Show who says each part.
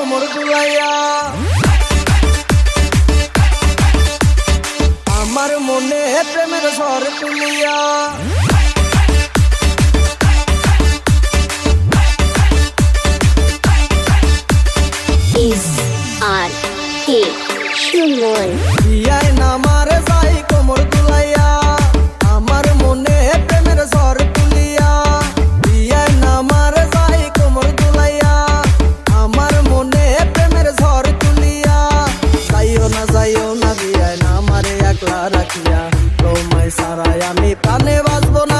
Speaker 1: কোমর দুলাইয়া। আমার মনে প্রেমের স্বর তুলিয়া। আর কে সুমন। ইয়ার নামার রাখিয়া। তোমায় সারাই আমি প্রাণে বাঁচবো না।